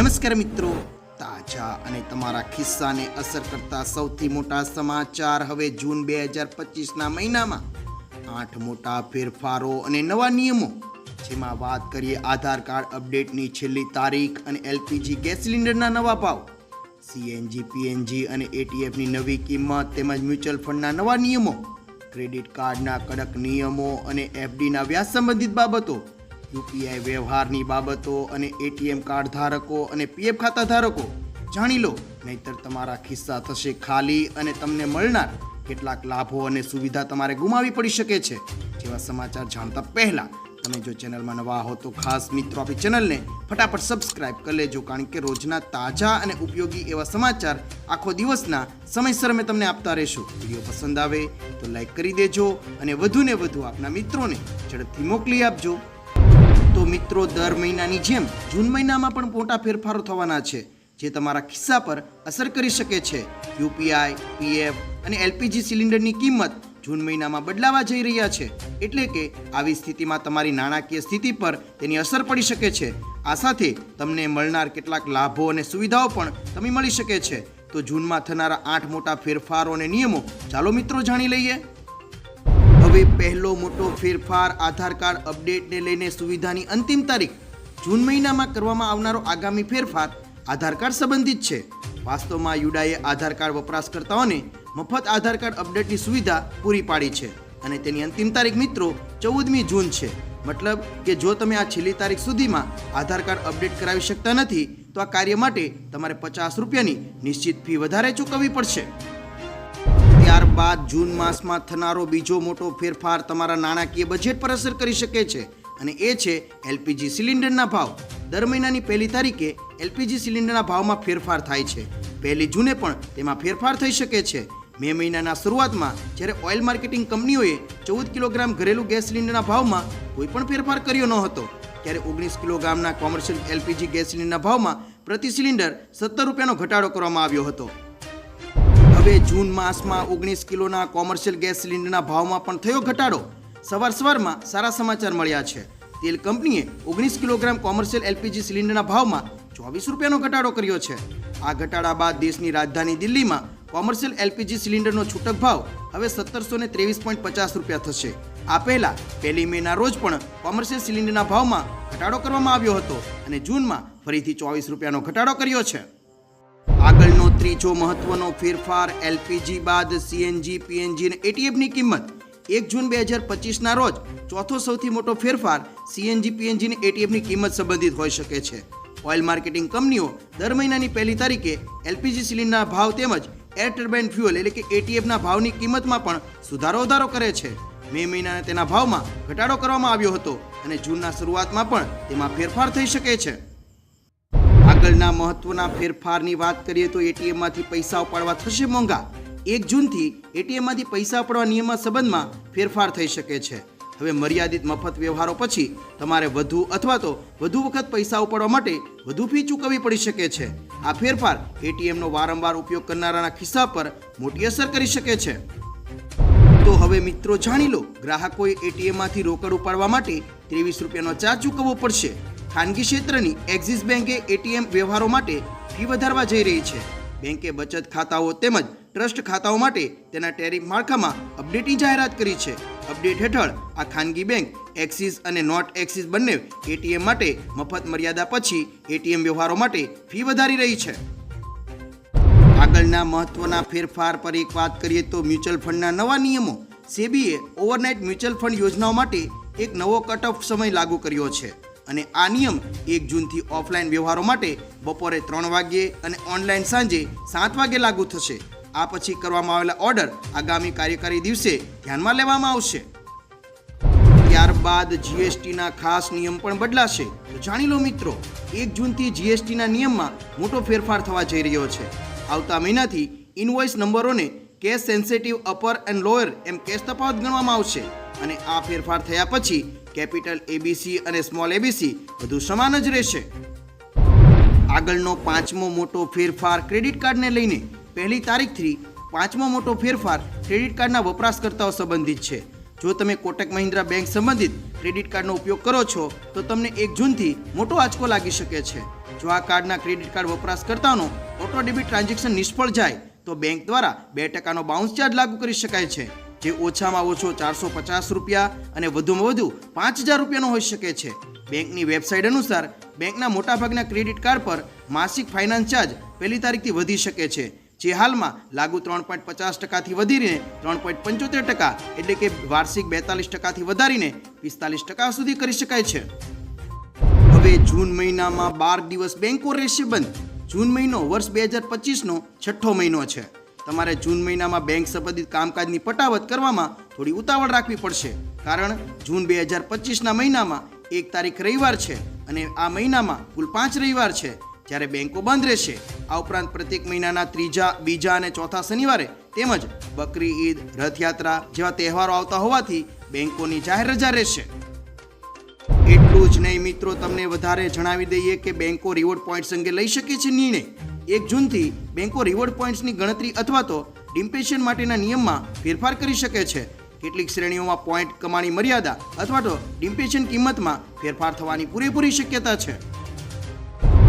નમસ્કાર મિત્રો, તાજા અને તમારા ખિસ્સાને અસર કરતા સૌથી મોટા સમાચાર હવે જૂન બે હજાર પચીસના મહિનામાં. આઠ મોટા ફેરફારો અને નવા નિયમો, જેમાં વાત કરીએ આધાર કાર્ડ અપડેટની છેલ્લી તારીખ અને એલપીજી ગેસ સિલિન્ડરના નવા ભાવ. સીએનજી, પીએનજી અને એટીએફની નવી કિંમત તેમજ મ્યુચ્યુઅલ ફંડના નવા નિયમો, ક્રેડિટ કાર્ડના કડક નિયમો અને એફડીના વ્યાજ સંબંધિત બાબતો યુપીઆઈ વ્યવહારની બાબતો અને એટીએમ કાર્ડ ધારકો અને પીએફ ખાતા ધારકો જાણી લો, નહીતર તમારા ખિસ્સા થશે ખાલી અને તમને મળનાર કેટલાક લાભો અને સુવિધા તમારે ગુમાવી પડી શકે છે. જેવા સમાચાર જાણતા પહેલા તમે જો ચેનલમાં નવા હો તો ખાસ મિત્રો આપણી ચેનલને ફટાફટ સબસ્ક્રાઇબ કરી લેજો, કારણ કે રોજના તાજા અને ઉપયોગી એવા સમાચાર આખો દિવસના સમયસર અમે તમને આપતા રહેશું. વીડિયો પસંદ આવે તો લાઈક કરી દેજો અને વધુને વધુ આપના મિત્રોને ઝડપથી મોકલી આપજો. તો મિત્રો, દર મહિનાની જેમ જૂન મહિનામાં પણ મોટા ફેરફારો થવાના છે, જે તમારા ખિસ્સા પર અસર કરી શકે છે. યુપીઆઈ, પીએફ અને એલપીજી સિલિન્ડરની કિંમત જૂન મહિનામાં બદલાવા જઈ રહ્યા છે, એટલે કે આવી સ્થિતિમાં તમારી નાણાકીય સ્થિતિ પર તેની અસર પડી શકે છે. આ સાથે તમને મળનાર કેટલાક લાભો અને સુવિધાઓ પણ તમે મળી શકે છે. તો જૂનમાં થનારા આઠ મોટા ફેરફારો અને નિયમો ચાલો મિત્રો જાણી લઈએ. હવે પહેલો મોટો ફેરફાર આધાર કાર્ડ અપડેટને લઈને સુવિધાની અંતિમ તારીખ જૂન મહિનામાં કરવામાં આવનારો આગામી ફેરફાર આધાર કાર્ડ સંબંધિત છે. વાસ્તવમાં યુડાએ આધાર કાર્ડ વપરાશકર્તાઓને મફત આધાર કાર્ડ અપડેટની સુવિધા પૂરી પાડી છે અને તેની અંતિમ તારીખ મિત્રો ચૌદમી જૂન છે. મતલબ કે જો તમે આ છેલ્લી તારીખ સુધીમાં આધાર કાર્ડ અપડેટ કરાવી શકતા નથી, તો આ કાર્ય માટે તમારે પચાસ રૂપિયાની નિશ્ચિત ફી વધારે ચૂકવવી પડશે. ત્યારબાદ જૂન માસમાં થનારો બીજો મોટો ફેરફાર તમારા નાણાકીય બજેટ પર અસર કરી શકે છે. અને એ છે એલપીજી સિલિન્ડરના ભાવ. દર મહિનાની પહેલી તારીખે એલપીજી સિલિન્ડરના ભાવમાં ફેરફાર થાય છે. પહેલી જૂને પણ તેમાં ફેરફાર થઈ શકે છે. મે મહિનાના શરૂઆતમાં જ્યારે ઓઇલ માર્કેટિંગ કંપનીઓએ ચૌદ કિલોગ્રામ ઘરેલું ગેસ સિલિન્ડરના ભાવમાં કોઈ પણ ફેરફાર કર્યો ન હતો. ત્યારે ઓગણીસ કિલોગ્રામના કોમર્શિયલ એલપીજી ગેસ સિલિન્ડરના ભાવમાં પ્રતિ સિલિન્ડર સત્તર રૂપિયાનો ઘટાડો કરવામાં આવ્યો હતો. હવે જૂન માસમાં ઓગણીસ કિલોના કોમર્શિયલ ગેસ સિલિન્ડરના ભાવમાં પણ થયો ઘટાડો. સવાર સવારમાં સારા સમાચાર મળ્યા છે. તેલ કંપનીએ ઓગણીસ કિલોગ્રામ કોમર્શિયલ એલપીજી સિલિન્ડરના ભાવમાં ચોવીસ રૂપિયાનો ઘટાડો કર્યો છે. આ ઘટાડા બાદ દેશની રાજધાની દિલ્હીમાં કોમર્શિયલ એલપીજી સિલિન્ડરનો છૂટક ભાવ હવે સત્તરસો ને ત્રેવીસ પોઈન્ટ પચાસ રૂપિયા થશે. આ પહેલા પહેલી મેના રોજ પણ કોમર્શિયલ સિલિન્ડરના ભાવમાં ઘટાડો કરવામાં આવ્યો હતો અને જૂનમાં ફરીથી ચોવીસ રૂપિયાનો ઘટાડો કર્યો છે. આગળનો ત્રીજો મહત્વનો ફેરફાર એલપીજી બાદ સીએનજી, પીએનજી અને એટીએફની કિંમત. એક જૂન બે હજાર પચીસના રોજ ચોથો સૌથી મોટો ફેરફાર સીએનજી, પીએનજી અને એટીએફની કિંમત સંબંધિત હોઈ શકે છે. ઓઇલ માર્કેટિંગ કંપનીઓ દર મહિનાની પહેલી તારીખે એલપીજી સિલિન્ડરના ભાવ તેમજ એર ટર્બાઇન ફ્યુઅલ એટલે કે એટીએફના ભાવની કિંમતમાં પણ સુધારો વધારો કરે છે. મે મહિનાના તેના ભાવમાં ઘટાડો કરવામાં આવ્યો હતો અને જૂનના શરૂઆતમાં પણ તેમાં ફેરફાર થઈ શકે છે. આગળના મહત્વના ફેરફારની વાત કરીએ તો એટીએમમાંથી પૈસા ઉપાડવા થશે મોંઘા. એક જૂનથી એટીએમમાંથી પૈસા ઉપાડવા નિયમના સંબંધમાં ફેરફાર થઈ શકે છે. હવે મર્યાદિત મફત વ્યવહારો પછી તમારે વધુ અથવા તો વધુ વખત પૈસા ઉપાડવા માટે વધુ ફી ચૂકવવી પડી શકે છે. આ ફેરફાર એટીએમનો વારંવાર ઉપયોગ કરનારાના ખિસ્સા પર મોટી અસર કરી શકે છે. તો હવે મિત્રો જાણી લો, ગ્રાહકોએ એટીએમમાંથી રોકડ ઉપાડવા માટે ત્રેવીસ રૂપિયાનો ચાર્જ ચૂકવવો પડશે. ખાનગી ક્ષેત્રની એક્સિસ બેંકે એટીએમ વ્યવહારો માટે ફી વધારવા જઈ રહી છે. બેંકે બચત ખાતાઓ તેમજ ટ્રસ્ટ ખાતાઓ માટે તેના ટેરિફ માળખામાં અપડેટની જાહેરાત કરી છે. અપડેટ હેઠળ આ ખાનગી બેંક એક્સિસ અને નોટ એક્સિસ બંને એટીએમ માટે મફત મર્યાદા પછી એટીએમ વ્યવહારો માટે ફી વધારી રહી છે. આગળના મહત્વના ફેરફાર પર એક વાત કરીએ તો મ્યુચ્યુઅલ ફંડના નવા નિયમો સેબીએ ઓવરનાઇટ મ્યુચ્યુઅલ ફંડ યોજનાઓ માટે એક નવો કટ સમય લાગુ કર્યો છે. અને આ નિયમ એક જૂનથી ઓફલાઈન વ્યવહારો માટે બપોરે ત્રણ વાગ્યે અને ઓનલાઈન સાંજે સાત વાગે લાગુ થશે. આ પછી કરવામાં આવેલા ઓર્ડર આગામી કાર્યકારી દિવસે ધ્યાનમાં લેવામાં આવશે. ત્યારબાદ જીએસટીના ખાસ નિયમ પણ બદલાશે. તો જાણી લો મિત્રો, એક જૂનથી જીએસટીના નિયમમાં મોટો ફેરફાર થવા જઈ રહ્યો છે. આવતા મહિનાથી invoice નંબરોને case sensitive, upper and lower M cache તફાવત ગણવામાં આવશે. અને આ ફેરફાર થયા પછી કેપિટલ એબીસી અને સ્મોલ એબીસી બધું સમાન જ રહેશે. આગળનો પાંચમો મોટો ફેરફાર ક્રેડિટ કાર્ડને લઈને પહેલી તારીખથી પાંચમો મોટો ફેરફાર ક્રેડિટ કાર્ડના વપરાશકર્તાઓ સંબંધિત છે. જો તમે કોટક મહિન્દ્રા બેંક સંબંધિત ક્રેડિટ કાર્ડનો ઉપયોગ કરો છો, તો તમને એક જૂનથી મોટો આંચકો લાગી શકે છે. જો આ કાર્ડના ક્રેડિટ કાર્ડ વપરાશકર્તાનો ઓટો ડેબિટ ટ્રાન્ઝેક્શન નિષ્ફળ જાય, તો બેંક દ્વારા બે ટકાનો બાઉન્સ ચાર્જ લાગુ કરી શકાય છે. જે ઓછામાં ઓછો ચારસો પચાસ રૂપિયા અને વધુમાં વધુ પાંચ હજાર રૂપિયાનો હોઈ શકે છે. બેંકની વેબસાઇટ અનુસાર બેંકના મોટાભાગના ક્રેડિટ કાર્ડ પર માસિક ફાઇનાન્સ ચાર્જ પહેલી તારીખથી વધી શકે છે. જે હાલમાં લાગુ ત્રણ પોઈન્ટ પચાસ ટકાથી વધીને ત્રણ પોઈન્ટ પંચોતેર ટકા એટલે કે વાર્ષિક બેતાલીસ ટકાથી વધારીને પિસ્તાલીસ ટકા સુધી કરી શકાય છે. હવે જૂન મહિનામાં બાર દિવસ બેંકો રહેશે બંધ. જૂન મહિનો વર્ષ બે હજાર પચીસનો છઠ્ઠો મહિનો છે. તમારે જૂન મહિનામાં બેંક સંબંધિત કામકાજની પટાવત કરવામાં થોડી ઉતાવળ રાખવી પડશે. કારણ જૂન બે હજાર પચીસના મહિનામાં એક તારીખ રવિવાર છે અને આ મહિનામાં કુલ પાંચ રવિવાર છે. જ્યારે બેંકો બંધ રહેશે, આ ઉપરાંત પ્રત્યેક મહિનાના ત્રીજા, બીજા અને ચોથા શનિવારે તેમજ બકરી, ઈદ, રથયાત્રા જેવા તહેવારો આવતા હોવાથી બેંકોની જાહેર રજા રહેશે. એટલું જ નહીં મિત્રો, તમને વધારે જણાવી દઈએ કે બેંકો રિવોર્ડ પોઈન્ટ્સ અંગે લઈ શકે છે નિર્ણય. એક જૂનથી બેંકો રિવોર્ડ પોઈન્ટ્સની ગણતરી અથવા તો ડિમ્પેશન માટેના નિયમમાં ફેરફાર કરી શકે છે. કેટલીક શ્રેણીઓમાં પોઈન્ટ કમાણી મર્યાદા અથવા તો ડિમ્પેશન કિંમતમાં ફેરફાર થવાની પૂરેપૂરી શક્યતા છે.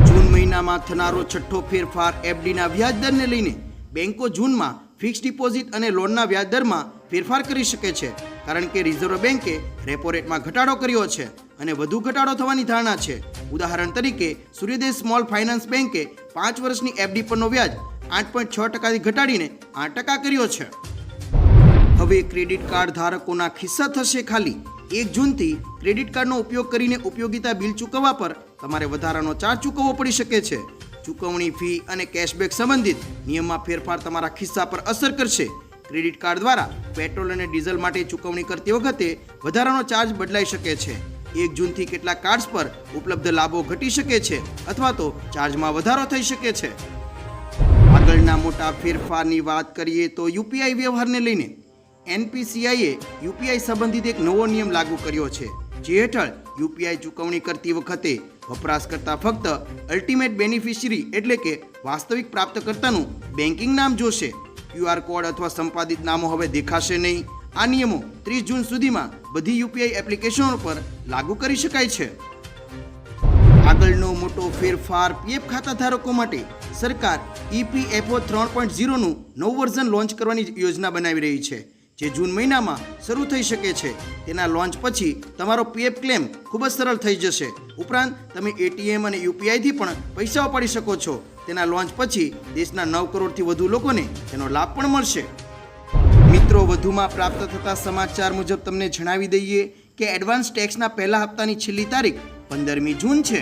જૂન મહિનામાં થનારો છઠ્ઠો ફેરફાર એફડીના વ્યાજ દરને લઈને બેંકો જૂનમાં ફિક્સ ડિપોઝિટ અને લોનના વ્યાજ દરમાં ફેરફાર કરી શકે છે, કારણ કે રિઝર્વ બેંકે રેપો રેટમાં ઘટાડો કર્યો છે અને વધુ ઘટાડો થવાની ધારણા છે. ઉદાહરણ તરીકે સૂર્યોદય સ્મોલ ફાઇનાન્સ બેંકે પાંચ વર્ષની એફડી પરનો વ્યાજ આઠ પોઈન્ટ છ ટકાથી ઘટાડીને આઠ ટકા કર્યો છે. હવે ક્રેડિટ કાર્ડ ધારકોના ખિસ્સા થશે ખાલી. એક જૂનથી ક્રેડિટ કાર્ડનો ઉપયોગ કરીને ઉપયોગિતા બિલ ચૂકવવા પર તમારે વધારાનો ચાર્જ ચૂકવવો પડી શકે છે. ચૂકવણી ફી અને કેશબેક સંબંધિત નિયમમાં ફેરફાર તમારા ખિસ્સા પર અસર કરશે. ક્રેડિટ કાર્ડ દ્વારા પેટ્રોલ અને ડીઝલ માટે ચૂકવણી કરતી વખતે વધારાનો ચાર્જ બદલાઈ શકે છે. એક જૂનથી કેટલાક કાર્ડ્સ પર ઉપલબ્ધ લાભો ઘટી શકે છે અથવા તો ચાર્જમાં વધારો થઈ શકે છે. આગળના મોટા ફેરફારની વાત કરીએ તો યુપીઆઈ વ્યવહારને લઈને એનપીસીઆઈએ યુપીઆઈ સંબંધિત એક નવો નિયમ લાગુ કર્યો છે, જે હેઠળ યુપીઆઈ ચૂકવણી કરતી વખતે વપરાશકર્તા ફક્ત અલ્ટિમેટ બેનિફિશરી એટલે કે વાસ્તવિક પ્રાપ્તકર્તાનું બેન્કિંગ નામ જોશે. ક્યુઆર કોડ અથવા સંપાદિત નામો હવે દેખાશે નહીં. આ નિયમો ત્રીસ જૂન સુધીમાં બધી યુપીઆઈ એપ્લિકેશનો પર લાગુ કરી શકાય છે. આગળનો મોટો ફેરફાર પીએફ ખાતા ધારકો માટે સરકાર ઈપીએફઓ ત્રણ પોઈન્ટ ઝીરોનું નવું વર્ઝન લોન્ચ કરવાની યોજના બનાવી રહી છે, જે જૂન મહિનામાં શરૂ થઈ શકે છે. તેના લોન્ચ પછી તમારો પીએફ ક્લેમ ખૂબ જ સરળ થઈ જશે. ઉપરાંત, તમે એટીએમ અને યુપીઆઈથી પણ પૈસા ઉપાડી શકો છો. તેના લોન્ચ પછી દેશના નવ કરોડથી વધુ લોકોને તેનો લાભ પણ મળશે. મિત્રો, વધુમાં પ્રાપ્ત થતા સમાચાર મુજબ તમને જણાવી દઈએ કે એડવાન્સ ટેક્સના પહેલા હપ્તાની છેલ્લી તારીખ પંદરમી જૂન છે.